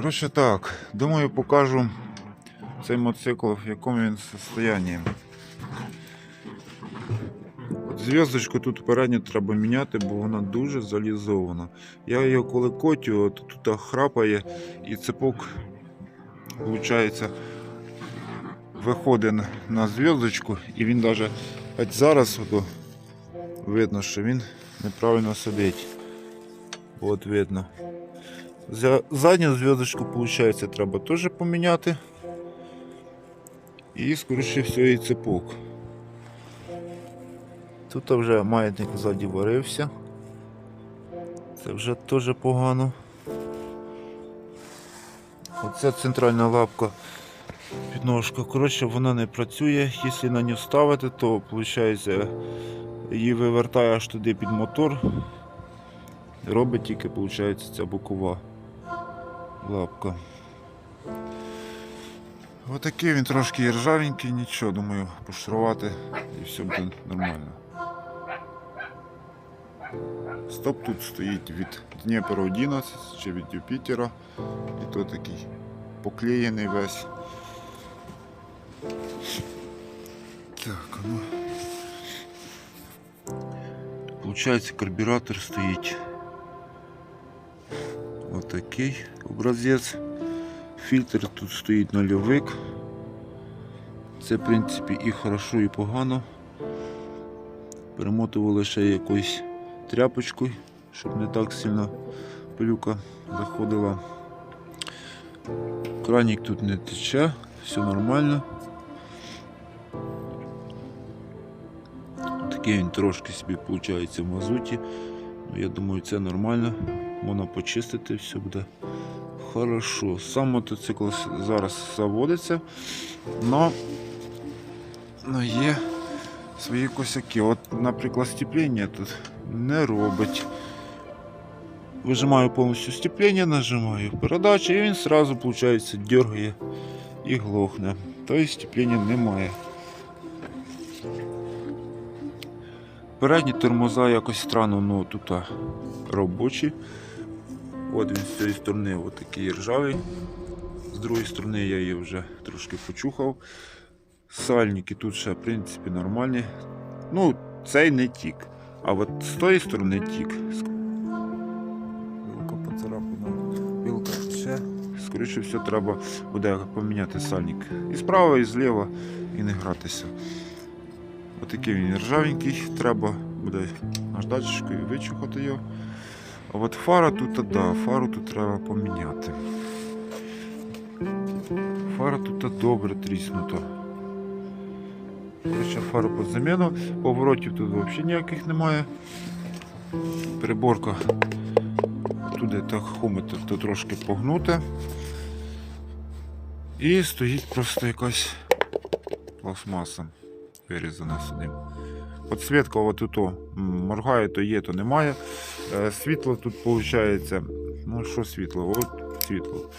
Коротше так, думаю, покажу цей мотоцикл, в якому він состоянні. От Зв'язочку тут передню треба міняти, бо вона дуже залізована. Я її коли котю, от тут храпає і цепок, виходить, виходить на зв'язочку, і він навіть зараз ото, видно, що він неправильно сидить. От видно. За задню зв'язочку, виходить, треба теж поміняти. І, скоріше всього, і цепок. Тут вже маятник ззаді варився. Це вже теж погано. Оця центральна лапка підножка. Коротше, вона не працює. Якщо на нього ставити, то виходить, її вивертає аж туди під мотор. Робить тільки, виходить, ця бокова лапка. Отакий він трошки ржавенький, нічого, думаю, пошарувати і все буде нормально. Стоп тут стоїть від Дніпра 11 чи від Юпітера. І то такий поклеєний весь. Так, ну. Получається, карбюратор стоїть. Отакий образець. Фільтр тут стоїть нульовик. Це, в принципі, і хорошо, і погано. Перемотували ще якоюсь тряпочкою, щоб не так сильно пилюка заходила. Кранік тут не тече, все нормально. Такий він трошки собі виходить в мазуті. Ну, Я думаю, це нормально. Можна почистити, все буде хорошо. Сам мотоцикл зараз заводиться, но, но є свої косяки. От, наприклад, степлення тут не робить. Вижимаю повністю степлення, нажимаю передачу, і він сразу, виходить, дергає і глохне. Тобто степлення немає. Передні тормоза якось странно, ну тут робочі. От він з цієї сторони такий ржавий. З другої сторони я її вже трошки почухав. Сальники тут ще в принципі нормальні. Ну, цей не тік. А от з тої сторони тік. Вилка поцарапана, вилка ще. Скоріше все, треба буде поміняти сальник. І справа, і зліва, і не гратися. Отакий він ржавенький, треба буде наждачкою вичухати його. А от фара тут, да, фару тут треба поміняти. Фара тут добре тріснута. Короче, фару під заміну. Поворотів тут взагалі ніяких немає. Приборка туди тахометр то трошки погнуте. І стоїть просто якась пластмаса вирізана сюди. Подсвітка то моргає, то є, то немає. Е, Світло тут виходить. Ну що світло? От світло.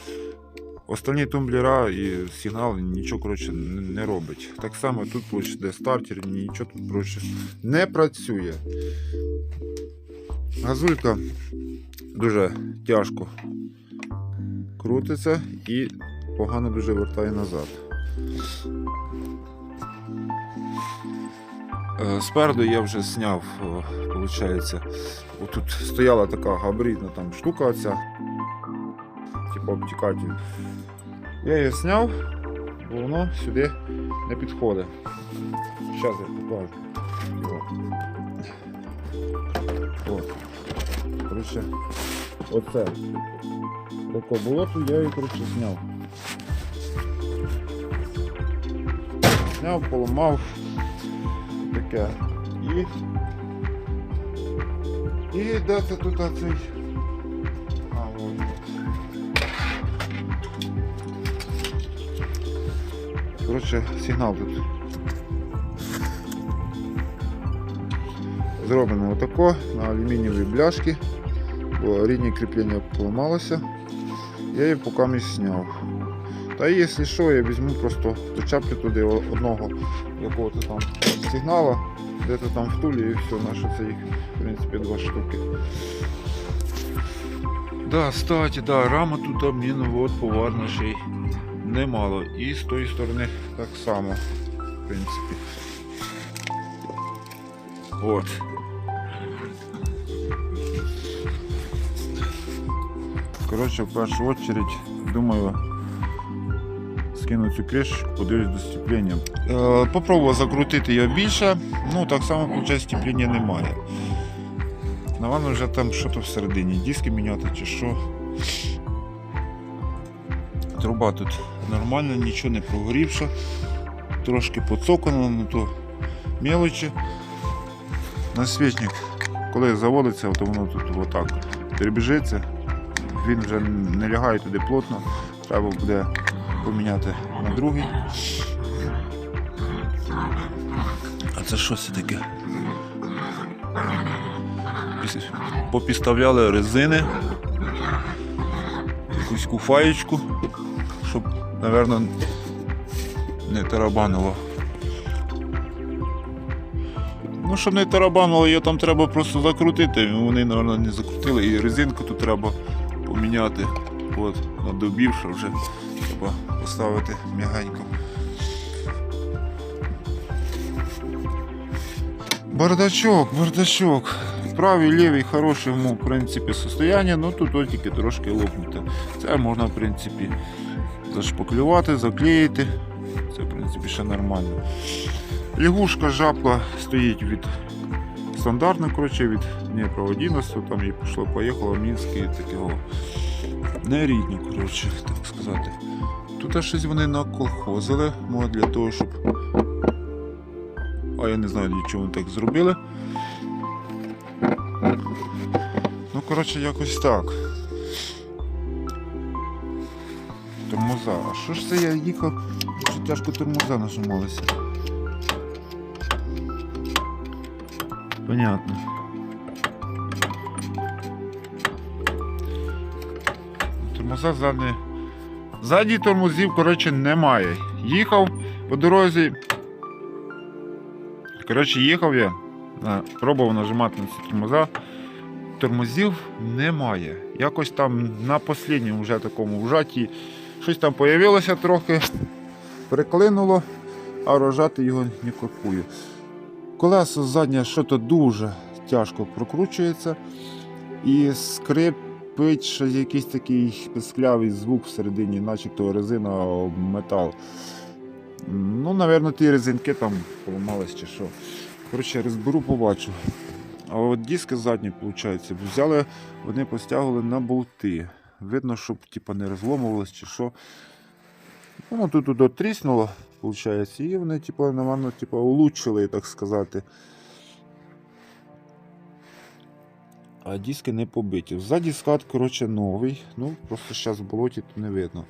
Остальні тумблера і сигнал нічого коротше, не робить. Так само тут де стартер, нічого тут коротше, не працює. Газулька дуже тяжко крутиться і погано дуже вертає назад. Е, Спереду я вже зняв, виходить, тут стояла така габаритна там штука оця, типу обтікатель. Я її зняв, бо воно сюди не підходить. Зараз я покажу. Коротше, оце. Таке було, то я її коротше, зняв. Зняв, поламав таке. І. І де це тут оцей? А, от. Коротше, сигнал тут. Зроблено отако на алюмінієвій бляшки, бо рідні кріплення поламалося. Я її поки не зняв. Та якщо що, я візьму просто дочеплю туди одного якого-то там сигнала, де-то там в тулі і все, наше це їх, в принципі, два штуки. Да, статі, да, рама тут обміну, от поварна ще немало. І з тої сторони так само, в принципі. От. Коротше, в першу очередь, думаю, скину цю кришечку, подивлюсь до степлення. Е, попробував закрутити його більше, ну так само, виходить, степлення немає. Напевно, вже там щось всередині, диски міняти чи що. Труба тут нормальна, нічого не прогорівша. Трошки поцокано, ну то мелочі. Насвічник, коли заводиться, то воно тут отак дребіжиться. Він вже не лягає туди плотно. Треба буде поміняти на другий. А це що це таке? Попіставляли резини, якусь куфаєчку, щоб, напевно, не тарабанило. Ну, щоб не тарабанило, її там треба просто закрутити. Вони, напевно, не закрутили. І резинку тут треба поміняти. От, надобівши вже. Треба поставити м'ягенько. Бардачок, бардачок. Правий, лівий, хорошому, в принципі, состояння, ну тут от тільки трошки лопнуте. Це можна, в принципі, зашпаклювати, заклеїти. Це, в принципі, ще нормально. Лягушка жапла стоїть від стандартно, коротше, від Дніпра 11, там і пішло, поїхало Мінськ і такого. Не коротше, так сказати. Тут щось вони наколхозили, може для того, щоб. А я не знаю, для чого вони так зробили. Ну, коротше, якось так. Тормоза. А що ж це я їхав? Що тяжко тормоза нажималися. Понятно. Тормоза задні. Задній тормозів, коротше, немає. Їхав по дорозі. Коротше, їхав я, пробував нажимати на ці тормоза. Тормозів немає. Якось там на останньому вже такому вжаті щось там появилося трохи, приклинуло, а рожати його не купую. Колесо заднє що то дуже тяжко прокручується і скрипить щось якийсь такий писклявий звук всередині, начебто резина об метал. Ну, напевно, ті резинки там поламались чи що. Коротше, розберу, побачу. А от диски задні, виходить, взяли, вони постягували на болти. Видно, щоб типа, не розломувалось чи що. Воно тут тут тріснуло, виходить, і вони, типа, напевно, типа, улучшили, так сказати. А диски не побиті. Ззаді скат, коротше, новий. Ну, просто зараз в болоті то не видно.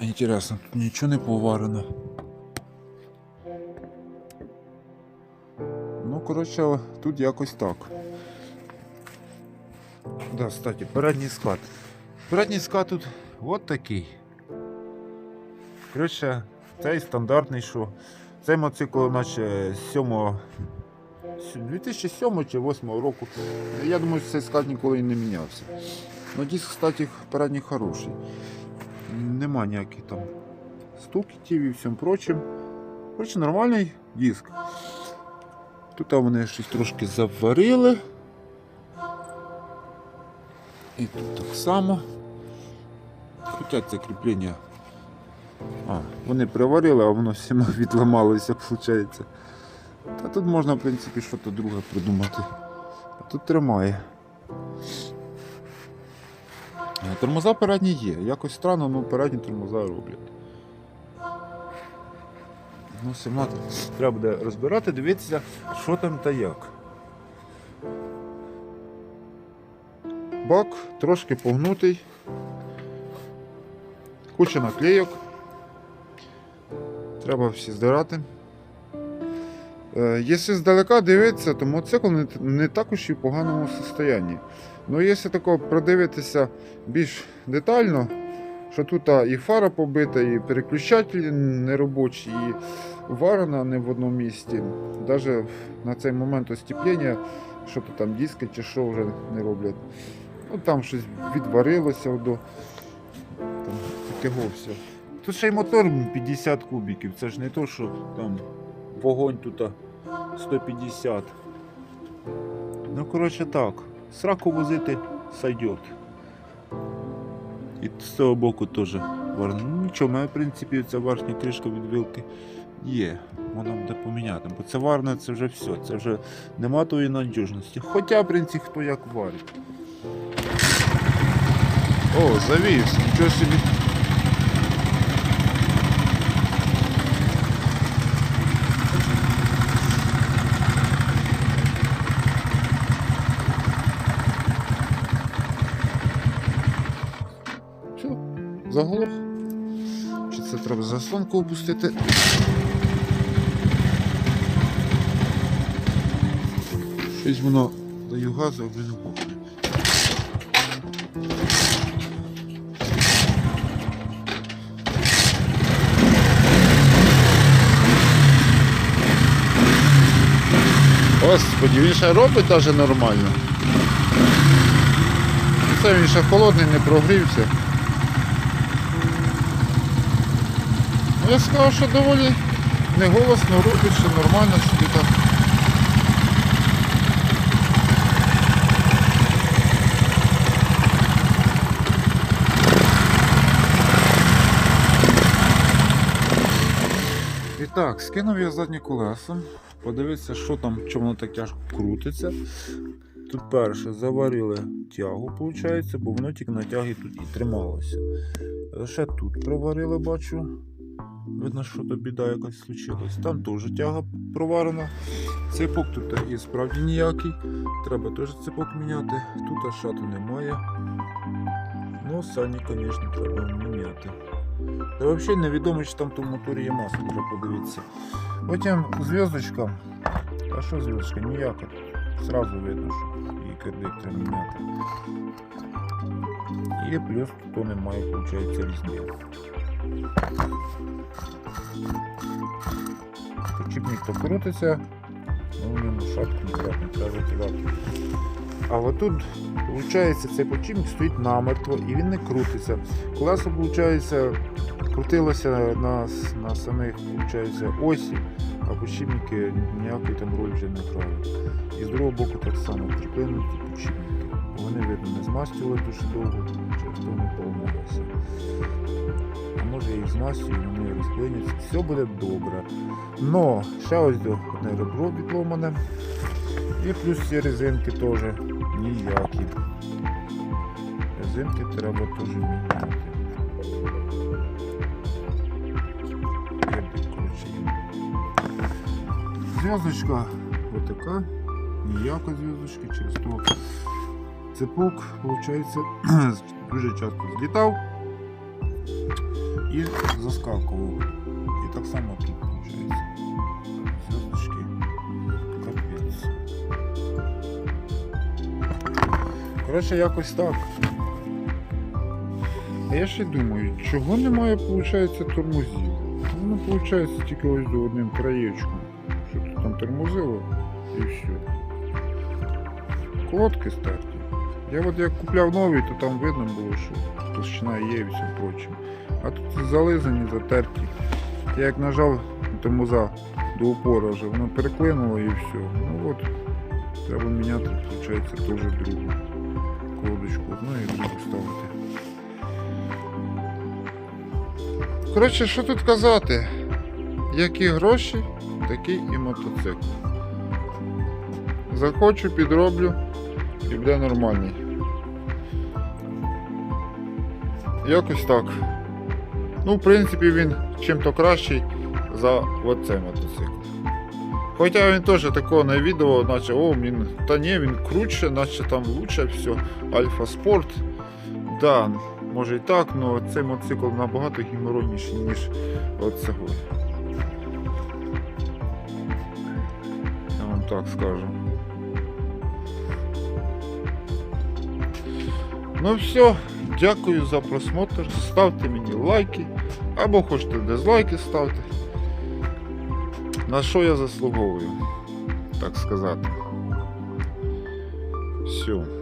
Інтересно, тут нічого не поварено. Ну, коротше, тут якось так. Да, кстати, передній скат. Передній скат тут от такий. Коротше, цей стандартний, що цей мотоцикл, наче 7 2007 чи 2008 року. Я думаю, цей скат ніколи і не мінявся. Ну, диск, кстати, передній хороший. Нема ніяких там стукітів і всім прочим. Коротше, нормальний диск. Тут вони щось трошки заварили. І тут так само. Хоча це кріплення. А, вони приварили, а воно всіма відламалося, виходить. Та тут можна, в принципі, щось друге придумати. А тут тримає. Е, Тормоза передні є. Якось странно, але передні тормоза роблять. Ну, 17. Треба буде розбирати, дивитися, що там та як. Бак трошки погнутий. Куча наклейок. Треба всі здирати. Е, Якщо здалека дивитися, то мотоцикл не, також і в поганому стані. Ну, якщо тако продивитися більш детально, що тут і фара побита, і переключателі неробочі, і варена не в одному місці. Навіть на цей момент остеплення що то там диски чи що вже не роблять. Ну там щось відварилося до такого все. Тут ще й мотор 50 кубиків, це ж не то, що там вогонь тут 150. Ну, коротше так, сраку возити сойдет. І з цього боку теж варно. Ну нічого, в в принципі ця верхня кришка від вилки є. Вона буде поміняти. Бо це варне, це вже все. Це вже нема тої надіжності. Хоча, в принципі, хто як варить. О, завівся, нічого собі. Заглох. Чи це треба заслонку опустити? Щось воно даю газу, а не бухне. Господи, він ще робить даже нормально. Це він ще холодний, не прогрівся. Я сказав, що доволі неголосно робить, що нормально собі так. І так, скинув я заднє колесо, подивитися, що там, чому воно так тяжко крутиться. Тут перше заварили тягу, виходить, бо воно тільки на тягі тут і трималося. Ще тут проварили, бачу. Видно, що то біда якась случилась. Там теж тяга проварена. Ципок тут і справді ніякий. Треба теж ципок міняти. Тут шату немає. Ну, сані, звісно, треба міняти. Та взагалі невідомо, чи там в тому моторі є масло, треба подивитися. Потім зв'язочка. А що зв'язочка? Ніяка. Сразу видно, що її кирдик треба міняти. І плюс тут немає, виходить, різні. Почіпник то крутиться, ну в ньому шапку ніяк не треба викидати. А отут, виходить, цей почіпник стоїть намертво і він не крутиться. Колесо, виходить, крутилося на, на самих виходить, осі, а почіпники ніякої там роль вже не грають. І з другого боку так само приклинуті почіпники. Вони, видно, не змастювали дуже довго, через то не поламалося. А може їх змастюю, вони розплиняться. Все буде добре. Но ще ось одне ребро відломане. І плюс ці резинки теж ніякі. Резинки треба теж міняти. Зв'язочка отака, ніяка зв'язочка, через то цепок, виходить, дуже часто злітав і заскакував. І так само тут виходить. Зв'язочки капець. Коротше, якось так. А я ще думаю, чого немає, виходить, тормозів? Воно виходить тільки ось до одним краєчком. Що там тормозило і все. Колодки стерті. Я от як купляв новий, то там видно було, що толщина є і все прочим. А тут зализані, затерті. Я як нажав на тормоза до упора вже, воно переклинуло і все. Ну от, треба міняти, виходить, теж другу колодочку одну і другу ставити. Коротше, що тут казати? Які гроші, такий і мотоцикл. Захочу, підроблю і буде нормальний. Якось так. Ну, в принципі, він чим-то кращий за оцей мотоцикл. Хоча він теж такого на відео, наче, о, він, та ні, він круче, наче там лучше все. Альфа Спорт. Да, може і так, але цей мотоцикл набагато гімороніший, ніж оцього. Я вам так скажу. Ну все, дякую за просмотр. Ставте мені лайки. Або хочете дизлайки ставте. На що я заслуговую, так сказати. Все.